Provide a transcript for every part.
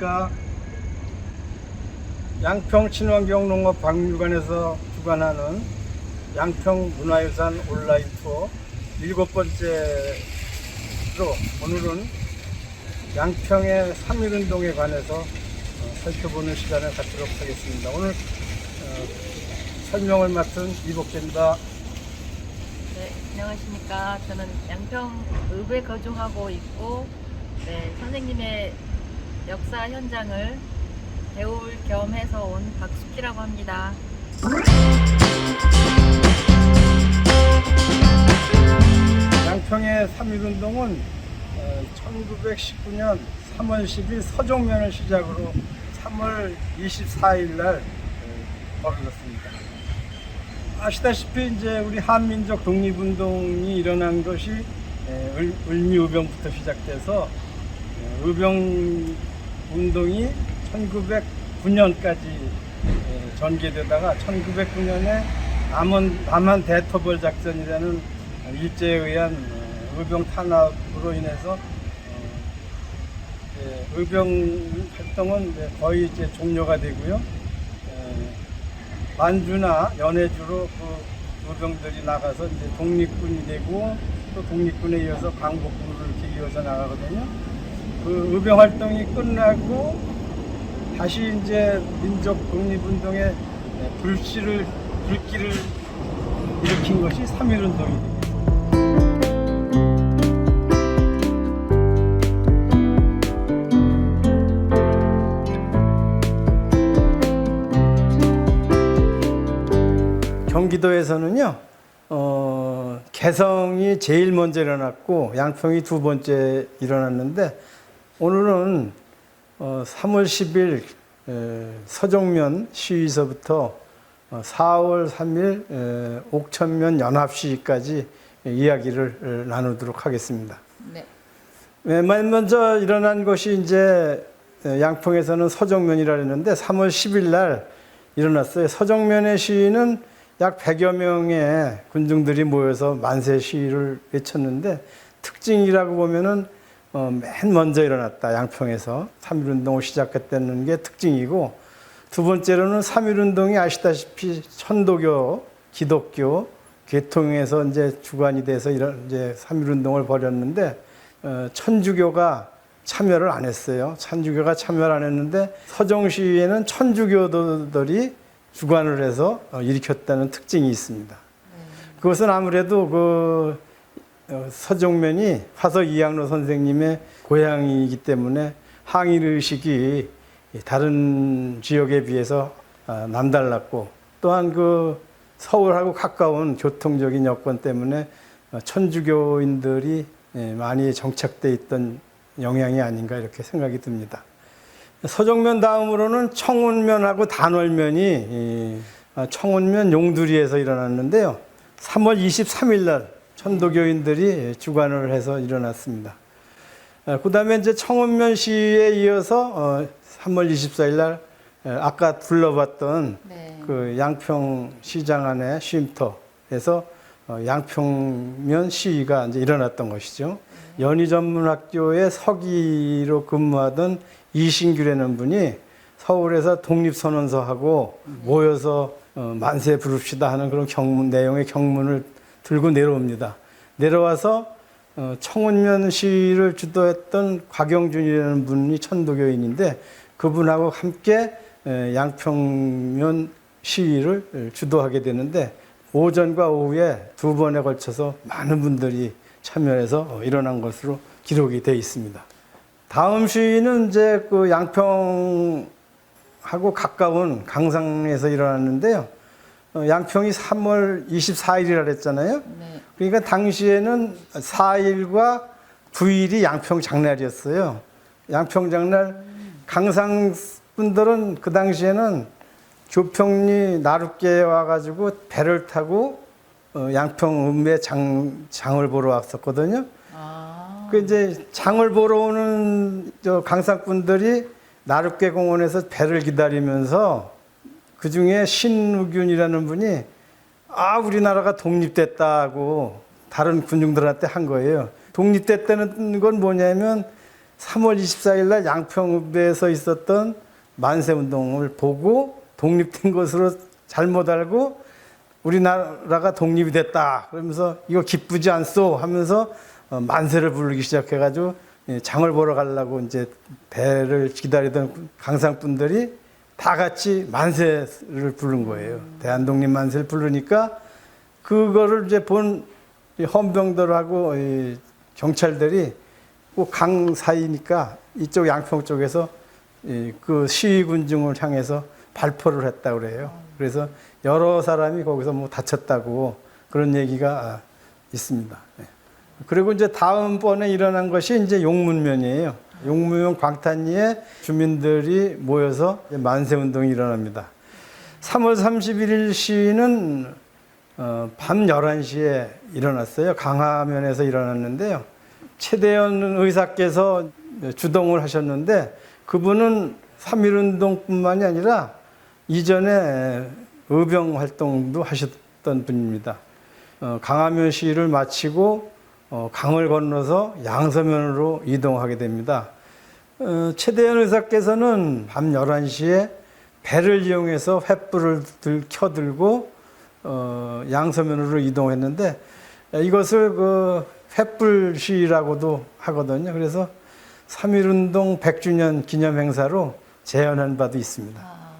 안녕하십니까. 양평 친환경 농업 박물관에서 주관하는 양평 문화유산 온라인 투어 일곱 번째로 오늘은 양평의 3.1운동에 관해서 어, 살펴보는 시간을 갖도록 하겠습니다. 오늘 어, 설명을 맡은 이복재입니다. 네, 안녕하십니까. 저는 양평 읍에 거주하고 있고, 네, 선생님의 역사 현장을 배울 겸 해서 온 박숙희라고 합니다. 양평의 3.1운동은 1919년 3월 10일 서종면을 시작으로 3월 24일 날 어, 벌어졌습니다. 아시다시피 이제 우리 한민족 독립운동이 일어난 것이 에, 을- 을미의병부터 시작돼서 에, 의병 운동이 1909년까지 전개되다가 1909년에 남한, 남한 대토벌 작전이라는 일제에 의한 어, 의병 탄압으로 인해서 어, 이제 의병 활동은 거의 이제 종료가 되고요. 에, 만주나 연해주로 그 의병들이 나가서 이제 독립군이 되고 또 독립군에 이어서 광복군으로 이렇게 이어서 나가거든요. 그 의병 활동이 끝나고 다시 이제 민족 독립운동의 불씨를 불길을 일으킨 것이 3.1운동입니다. 경기도에서는요, 어, 개성이 제일 먼저 일어났고 양평이 두 번째 일어났는데 오늘은 어, 3월 10일 에, 서정면 시위서부터 어, 4월 3일 에, 옥천면 연합 시위까지 이야기를 에, 나누도록 하겠습니다. 네. 네, 맨 먼저 일어난 것이 이제 양평에서는 서정면이라 했는데 3월 10일 날 일어났어요. 서정면의 시위는 약 100여 명의 군중들이 모여서 만세 시위를 외쳤는데 특징이라고 보면은 어, 맨 먼저 일어났다. 양평에서 3.1운동을 시작했다는 게 특징이고 두 번째로는 3.1운동이 아시다시피 천도교, 기독교, 계통에서 이제 주관이 돼서 이런 이제 3.1운동을 벌였는데 어, 천주교가 참여를 안 했어요. 천주교가 참여를 안 했는데 서정 시위에는 천주교도들이 주관을 해서 어, 일으켰다는 특징이 있습니다. 그것은 아무래도 그 어, 서정면이 화서 이양로 선생님의 고향이기 때문에 항일 의식이 다른 지역에 비해서 아, 남달랐고 또한 그 서울하고 가까운 교통적인 여건 때문에 어, 천주교인들이 예, 많이 정착돼 있던 영향이 아닌가 이렇게 생각이 듭니다. 서정면 다음으로는 청운면하고 단월면이 이, 아, 청운면 용두리에서 일어났는데요. 3월 23일 날 천도교인들이 주관을 해서 일어났습니다. 그 다음에 이제 청운면 시에 이어서 어, 3월 24일 날 에, 아까 불러봤던 네. 그 양평 시장 안에 쉼터에서 어, 양평면 시위가 이제 일어났던 것이죠. 연희전문학교의 서기로 근무하던 이신규라는 분이 서울에서 독립선언서하고 모여서 어, 만세 부릅시다 하는 그런 경문 내용의 경문을 들고 내려옵니다. 내려와서 어, 청운면 시위를 주도했던 곽영준이라는 분이 천도교인인데 그분하고 함께 에, 양평면 시위를 주도하게 되는데 오전과 오후에 두 번에 걸쳐서 많은 분들이 참여해서 어, 일어난 것으로 기록이 되어 있습니다. 다음 시위는 이제 그 양평하고 가까운 강상에서 일어났는데요. 어, 양평이 3월 24일이라 그랬잖아요. 네. 그러니까 당시에는 4일과 9일이 양평 장날이었어요. 양평 장날 강상 분들은 그 당시에는 교평리 나룻개에 와가지고 배를 타고 어, 양평 읍내 장, 장을 보러 왔었거든요. 아. 그 이제 장을 보러 오는 저 강상분들이 나룻개 공원에서 배를 기다리면서 그 중에 신우균이라는 분이 아 우리나라가 독립됐다고 다른 군중들한테 한 거예요. 독립됐다는 건 뭐냐면 3월 24일 날 양평읍에서 있었던 만세 운동을 보고 독립된 것으로 잘못 알고 우리나라가 독립이 됐다. 그러면서 이거 기쁘지 않소 하면서 어, 만세를 부르기 시작해가지고 예, 장을 보러 가려고 이제 배를 기다리던 강상 분들이 다 같이 만세를 부른 거예요. 대한독립 만세를 부르니까 그거를 이제 본이 헌병들하고 이 경찰들이 꼭강 사이니까 이쪽 양평 쪽에서 이그 시위 군중을 향해서 발포를 했다 그래요. 그래서 여러 사람이 거기서 뭐 다쳤다고 그런 얘기가 아, 있습니다. 예. 그리고 이제 다음번에 일어난 것이 이제 용문면이에요. 용문면 광탄리에 주민들이 모여서 만세 운동이 일어납니다. 3월 31일 시위는 어, 밤 11시에 일어났어요. 강화면에서 일어났는데요. 최대현 의사께서 주동을 하셨는데 그분은 3.1운동뿐만이 아니라 이전에 의병 활동도 하셨던 분입니다. 어, 강화면 시위를 마치고 어, 강을 건너서 양서면으로 이동하게 됩니다. 어, 최대현 의사께서는 밤 11시에 배를 이용해서 횃불을 들, 켜들고 어, 양서면으로 이동했는데 이것을 그 횃불 시위라고도 하거든요. 그래서 3.1운동 100주년 기념 행사로 재현한 바도 있습니다. 아,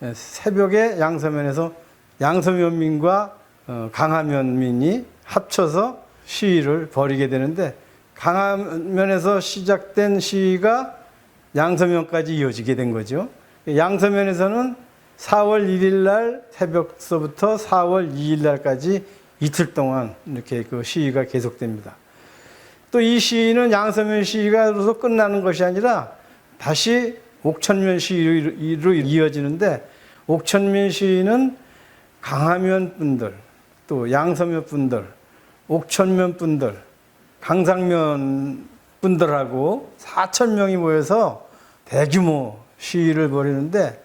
네. 예, 새벽에 양서면에서 양서면민과 어, 강화면민이 합쳐서 시위를 벌이게 되는데 강화면에서 시작된 시위가 양서면까지 이어지게 된 거죠. 양서면에서는 4월 1일 날 새벽서부터 4월 2일 날까지 이틀 동안 이렇게 그 시위가 계속됩니다. 또 이 시위는 양서면 시위가로서 끝나는 것이 아니라 다시 옥천면 시위로 이어지는데 옥천면 시위는 강화면 분들, 또 양서면 분들, 옥천면 분들, 강상면 분들하고 4천 명이 모여서 대규모 시위를 벌이는데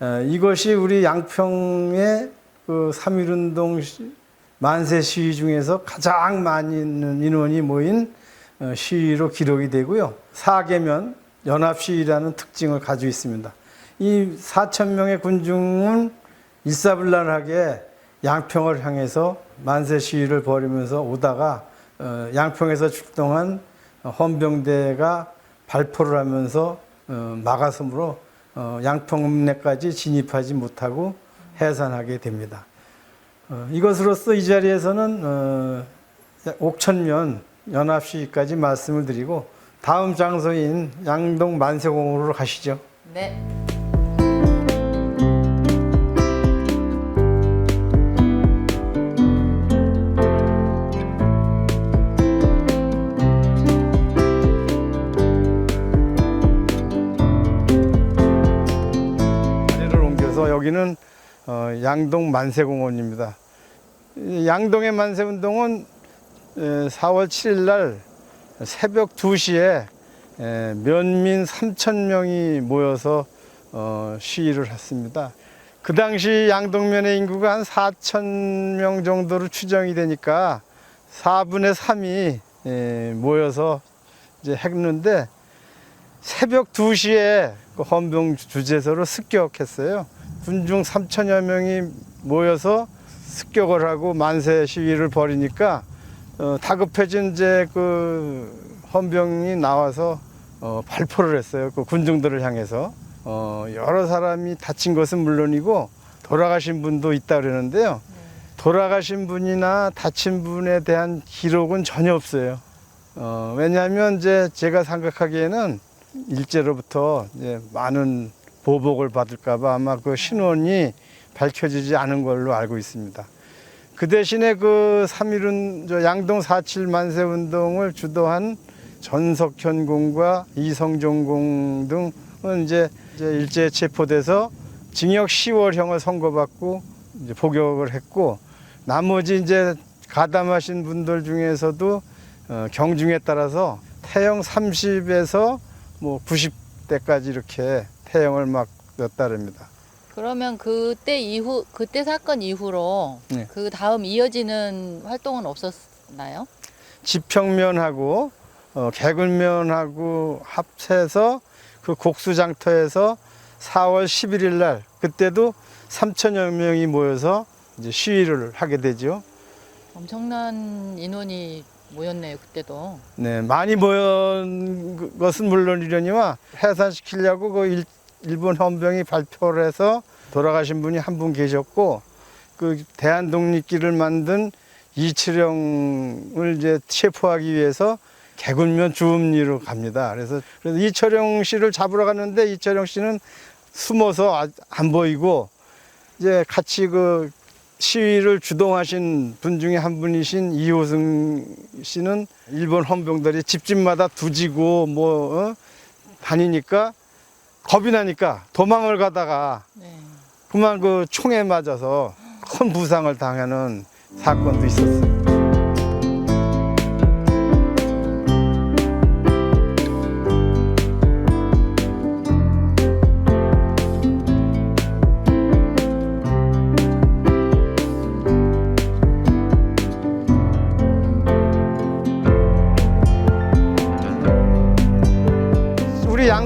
어, 이것이 우리 양평의 그 3.1운동 시- 만세 시위 중에서 가장 많이 있는 인원이 모인 어, 시위로 기록이 되고요. 4개면 연합시위라는 특징을 가지고 있습니다. 이 4천 명의 군중은 일사불란하게 양평을 향해서 만세 시위를 벌이면서 오다가 어, 양평에서 출동한 헌병대가 발포를 하면서 어, 막아서므로 어, 양평읍내까지 진입하지 못하고 해산하게 됩니다. 어, 이것으로서 이 자리에서는 어, 옥천면 연합시위까지 말씀을 드리고 다음 장소인 양동 만세공으로 가시죠. 네. 옮겨서 여기는 어, 양동 만세공원입니다. 이 양동의 만세운동은 에, 4월 7일 날 새벽 2시에 에, 면민 3천 명이 모여서 어, 시위를 했습니다. 그 당시 양동면의 인구가 한 4천 명 정도로 추정이 되니까 4분의 3이 에, 모여서 이제 했는데 새벽 2시에 그 헌병 주재소로 습격했어요. 군중 3천여 명이 모여서 습격을 하고 만세 시위를 벌이니까 어, 다급해진 이제 그 헌병이 나와서 어, 발포를 했어요. 그 군중들을 향해서 어, 여러 사람이 다친 것은 물론이고 돌아가신 분도 있다 그러는데요. 돌아가신 분이나 다친 분에 대한 기록은 전혀 없어요. 어, 왜냐하면 이제 제가 생각하기에는 일제로부터 이제 많은 보복을 받을까봐 아마 그 신원이 밝혀지지 않은 걸로 알고 있습니다. 그 대신에 그 3.1운, 저 양동 4.7 만세 운동을 주도한 전석현 공과 이성종 공 등은 이제, 일제에 체포돼서 징역 10월형을 선고받고 이제 복역을 했고 나머지 이제 가담하신 분들 중에서도 어, 경중에 따라서 태형 30에서 뭐 90대까지 이렇게 태형을 막 넣었다릅니다. 그러면 그때 이후 그때 사건 이후로 네. 그 다음 이어지는 활동은 없었나요? 지평면하고 어, 개굴면하고 합쳐서 그 곡수장터에서 4월 11일 날 그때도 3천여 명이 모여서 이제 시위를 하게 되죠. 엄청난 인원이 모였네요 그때도. 네, 많이 모인 것은 물론이려니와 해산시키려고 그 일, 일본 헌병이 발표를 해서 돌아가신 분이 한 분 계셨고 그 대한 독립기를 만든 이철영을 이제 체포하기 위해서 개굴면 주음리로 갑니다. 그래서, 그래서 이철영 씨를 잡으러 갔는데 이철영 씨는 숨어서 아- 안 보이고 이제 같이 그 시위를 주동하신 분 중에 한 분이신 이호승 씨는 일본 헌병들이 집집마다 두지고 뭐 어? 다니니까 겁이 나니까 도망을 가다가 네. 그만 그 총에 맞아서 큰 부상을 당하는 사건도 있었어요.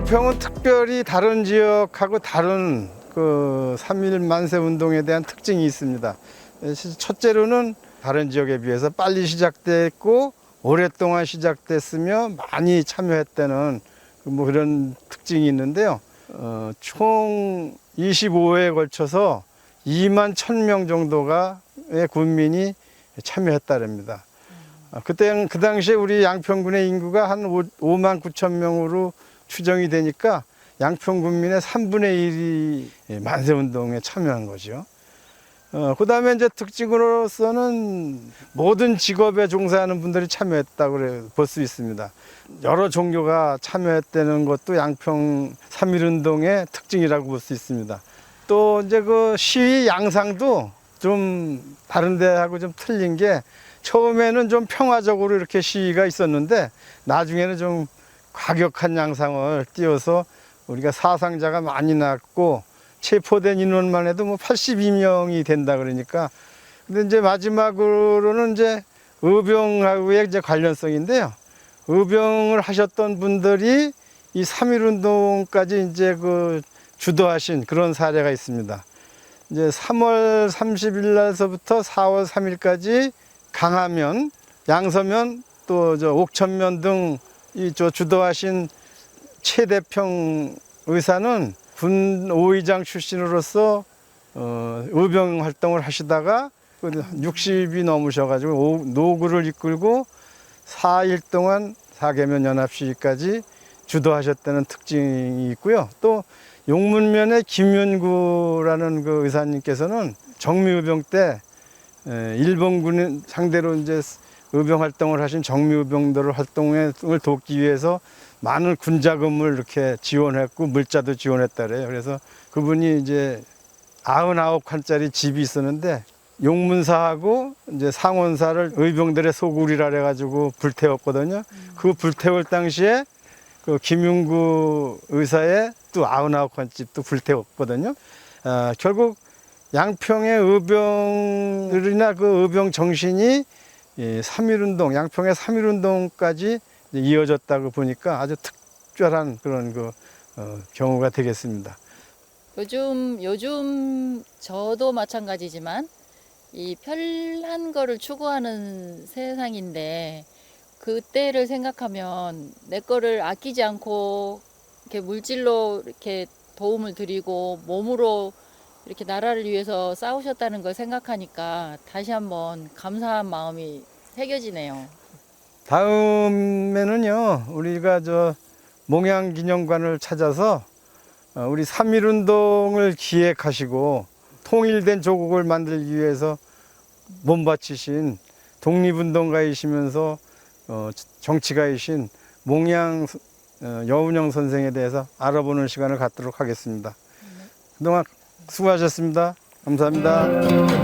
양평은 특별히 다른 지역하고 다른 그 3.1 만세 운동에 대한 특징이 있습니다. 첫째로는 다른 지역에 비해서 빨리 시작됐고 오랫동안 시작됐으며 많이 참여했다는 뭐 그런 특징이 있는데요. 어, 총 25회에 걸쳐서 2만 1000명 정도가 의 군민이 참여했다랍니다. 아, 그때 그 당시에 우리 양평군의 인구가 한 5, 만 9천 명으로 추정이 되니까 양평 군민의 3분의 1이 만세 운동에 참여한 거죠. 어, 그 다음에 이제 특징으로서는 모든 직업에 종사하는 분들이 참여했다고 그래 볼 수 있습니다. 여러 종교가 참여했다는 것도 양평 3.1 운동의 특징이라고 볼 수 있습니다. 또 이제 그 시위 양상도 좀 다른 데하고 좀 틀린 게 처음에는 좀 평화적으로 이렇게 시위가 있었는데 나중에는 좀 과격한 양상을 띄워서 우리가 사상자가 많이 났고 체포된 인원만 해도 뭐 82명이 된다 그러니까 근데 이제 마지막으로는 이제 의병하고의 이제 관련성인데요. 의병을 하셨던 분들이 이3.1 운동까지 이제 그 주도하신 그런 사례가 있습니다. 이제 3월 30일 날서부터 4월 3일까지 강하면, 양서면, 또 저 옥천면 등 이 저 주도하신 최대평 의사는 군 오의장 출신으로서 어, 의병 활동을 하시다가 그 60이 넘으셔가지고 오- 노구를 이끌고 4일 동안 사계면 연합 시위까지 주도하셨다는 특징이 있고요. 또 용문면의 김윤구라는 그 의사님께서는 정미의병 때 에, 일본군 상대로 이제 의병 활동을 하신 정미의병들을 활동을 돕기 위해서 많은 군자금을 이렇게 지원했고 물자도 지원했다 그래요. 그래서 그분이 이제 99칸짜리 집이 있었는데 용문사하고 이제 상원사를 의병들의 소굴이라 그래가지고 불태웠거든요. 그 불태울 당시에 그 김윤구 의사의 또 99칸 집도 불태웠거든요. 아, 결국 양평의 의병들이나 그 의병 정신이 이 3.1운동, 양평의 3.1운동까지 이어졌다고 보니까 아주 특별한 그런 그 어, 경우가 되겠습니다. 요즘 요즘 저도 마찬가지지만 이 편한 거를 추구하는 세상인데 그때를 생각하면 내 거를 아끼지 않고 이렇게 물질로 이렇게 도움을 드리고 몸으로 이렇게 나라를 위해서 싸우셨다는 걸 생각하니까 다시 한번 감사한 마음이 새겨지네요. 다음에는요, 우리가 저 몽양 기념관을 찾아서 어, 우리 3.1 운동을 기획하시고 통일된 조국을 만들기 위해서 몸바치신 독립운동가이시면서 어, 정치가이신 몽양 어, 여운영 선생에 대해서 알아보는 시간을 갖도록 하겠습니다. 그동안 수고하셨습니다. 감사합니다.